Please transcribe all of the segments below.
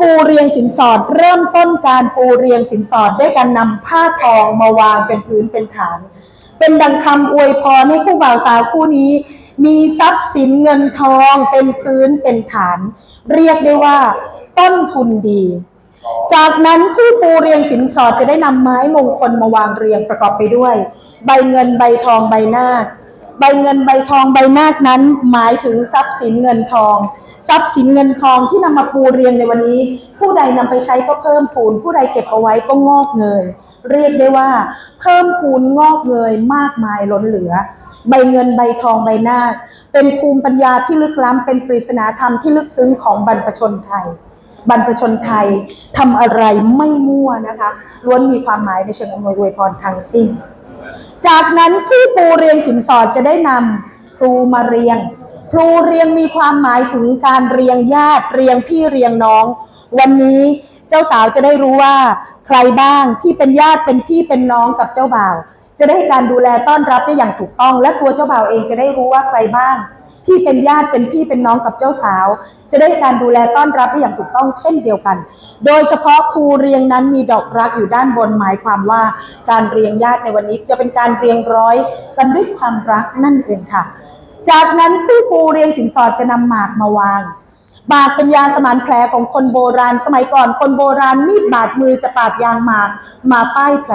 ปูเรียงสินสอด เริ่มต้นการปูเรียงสินสอดด้วยการนำผ้าทองมาวางเป็นพื้นเป็นฐาน เป็นดังคำอวยพรให้คู่บ่าวสาวคู่นี้ มีทรัพย์สินเงินทองเป็นพื้นเป็นฐาน เรียกได้ว่า ต้นทุนดี จากนั้นผู้ปูเรียงสินสอดจะได้นำไม้มงคลมาวางเรียงประกอบไปด้วย ใบเงินใบทองใบนาค ใบเงินใบทองใบนาคนั้น หมายถึงทรัพย์สินเงินทอง ทรัพย์สินเงินทองที่นำมาปูเรียงในวันนี้ ผู้ใดนำไปใช้ก็เพิ่มพูน ผู้ใดเก็บเอาไว้ก็งอกเงย เรียกได้ว่า เพิ่มพูนงอกเงยมากมายล้นเหลือ ใบเงินใบทองใบนาค เป็นภูมิปัญญาที่ลึกล้ำเป็นปริศนาธรรมที่ลึกซึ้งของบรรพชนไทยบรรพชนไทยทำอะไรไม่มั่วนะคะล้วนมีความหมายในเชิงอำนวยอวยพรทั้งสิ้น จากนั้นผู้ปูเรียงสินสอดจะได้นำครูมาเรียง ครูเรียงมีความหมายถึงการเรียงญาติเรียงพี่เรียงน้อง วันนี้เจ้าสาวจะได้รู้ว่า ใครบ้างที่เป็นญาติเป็นพี่เป็นน้องกับเจ้าบ่าว จะได้การดูแลต้อนรับได้อย่างถูกต้อง และตัวเจ้าบ่าวเองจะได้รู้ว่าใครบ้าง ที่เป็นญาติเป็นพี่เป็นน้องกับเจ้าสาว จะได้การดูแลต้อนรับได้อย่างถูกต้องเช่นเดียวกัน โดยเฉพาะครูเรียงนั้นมีดอกรักอยู่ด้านบนหมายความว่าการเรียงญาติในวันนี้จะเป็นการเรียงร้อยกันด้วยความรักนั่นเองค่ะ จากนั้นผู้ครูเรียงสินสอดจะนำหมากมาวางบาดเป็นยาสมานแผลของคนโบราณ สมัยก่อนคนโบราณมีดบาดมือจะปาดยางหมากมาป้ายแผล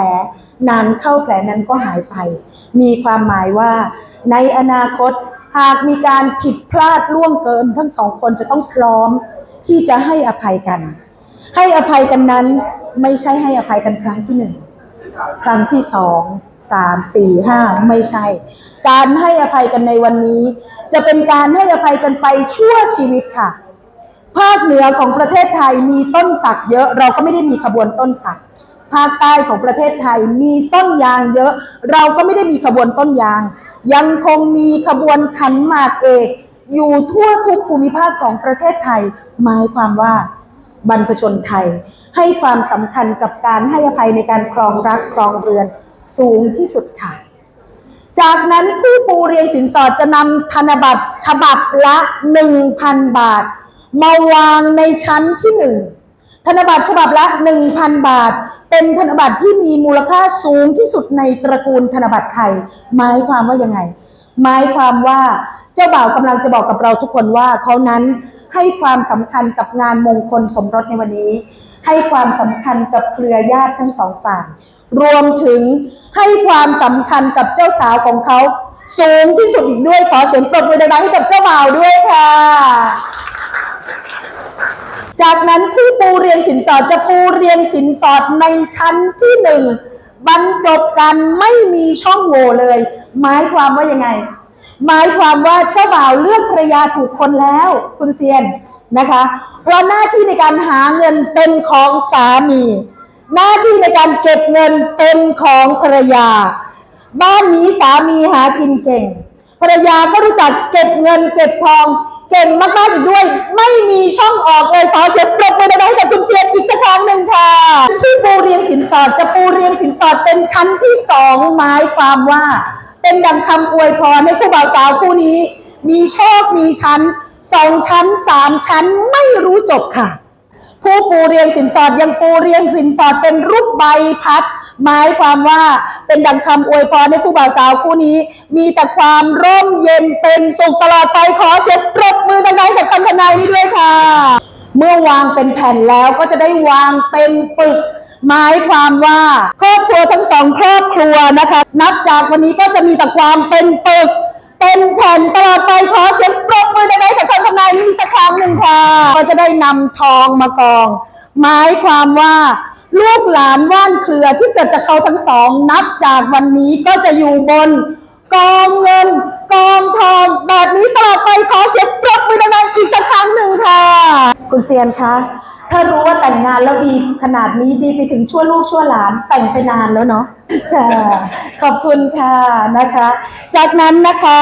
นานเข้าแผลนั้นก็หายไป มีความหมายว่า ในอนาคต หากมีการผิดพลาดล่วงเกิน ทั้งสองคนจะต้องพร้อมที่จะให้อภัยกัน ให้อภัยกันนั้นไม่ใช่ให้อภัยกันครั้งที่หนึ่งครั้งที่สองสามสี่ห้าไม่ใช่ การให้อภัยกันในวันนี้ จะเป็นการให้อภัยกันไปชั่วชีวิตค่ะ ภาคเหนือของประเทศไทยมีต้นสักเยอะเราก็ไม่ได้มีขบวนต้นสัก ภาคใต้ของประเทศไทยมีต้นยางเยอะ เราก็ไม่ได้มีขบวนต้นยาง ยังคงมีขบวนขันหมากเอก อยู่ทั่วทุกภูมิภาคของประเทศไทย หมายความว่าบรรพชนไทย ให้ความสำคัญกับการให้อภัยในการครองรักครองเรือนสูงที่สุดค่ะ จากนั้นผู้ปูเรียนสินสอดจะนำธนบัตรฉบับละ 1,000 บาท มาวางในชั้นที่หนึ่งธนบัตรฉบับละ 1,000 บาท เป็นธนบัตรที่มีมูลค่าสูงที่สุดในตระกูลธนบัตรไทย หมายความว่ายังไง หมายความว่าเจ้าบ่าวกำลังจะบอกกับเราทุกคนว่าเขานั้นให้ความสำคัญกับงานมงคลสมรสในวันนี้ ให้ความสำคัญกับเครือญาติทั้งสองฝ่าย รวมถึงให้ความสำคัญกับเจ้าสาวของเขาสูงที่สุดอีกด้วยขอเสียงปรบมือดังๆให้กับเจ้าบ่าวด้วยค่ะ จากนั้นผู้ปูเรียงสินสอดจะปูเรียงสินสอดในชั้นที่หนึ่งบรรจบกันไม่มีช่องโหว่เลย หมายความว่ายังไง หมายความว่าเจ้าบ่าวเลือกภรรยาถูกคนแล้ว คุณเซียนนะคะเพราะหน้าที่ในการหาเงินเป็นของสามี หน้าที่ในการเก็บเงินเป็นของภรรยา บ้านนี้สามีหากินเก่ง ภรรยาก็รู้จักเก็บเงินเก็บทอง เก่งมากๆอีกด้วย ไม่มีช่องออกเลยขอเสียงปรบมือดังๆให้กับคุณเซียนอีกสักครั้งหนึ่งค่ะที่ปูเรียงสินสอดจะปูเรียงสินสอดเป็นชั้นที่สองหมายความว่า เป็นดังคำอวยพรให้คู่บ่าวสาวคู่นี้ มีโชคมีชั้นสองชั้นสามชั้นไม่รู้จบค่ะ ผู้ปูเรียงสินสอดยังปูเรียงสินสอดเป็นรูปใบพัดหมายความว่าเป็นดังคำอวยพรให้คู่บ่าวสาวคู่นี้ มีแต่ความร่มเย็นเป็นสุขตลอดไปขอเสีย วางเป็นแผ่นแล้วก็จะได้วางเป็นปึกหมายความว่าครอบครัวทั้งสองครอบครัวนะคะ นับจากวันนี้ก็จะมีแต่ความเป็นปึก เป็นแผ่นตลอดไปขอเสียงปรบมือไดังๆกับคำทำนายนี้สักครั้งหนึ่งค่ะ ก็จะได้นำทองมากอง หมายความว่า ลูกหลานว่านเครือที่เกิดจากเขาทั้งสอง นับจากวันนี้ก็จะอยู่บน กองเงิน กองทองแบบนี้ตลอดไปขอเสียงปรบมือดังๆอีกสักครั้งหนึ่งค่ะ คุณเซียนคะถ้ารู้ว่าแต่งงานแล้วดีขนาดนี้ดีไปถึงชั่วลูกชั่วหลานแต่งไปนานแล้วเนาะค่ะขอบคุณค่ะนะคะ จากนั้นนะคะ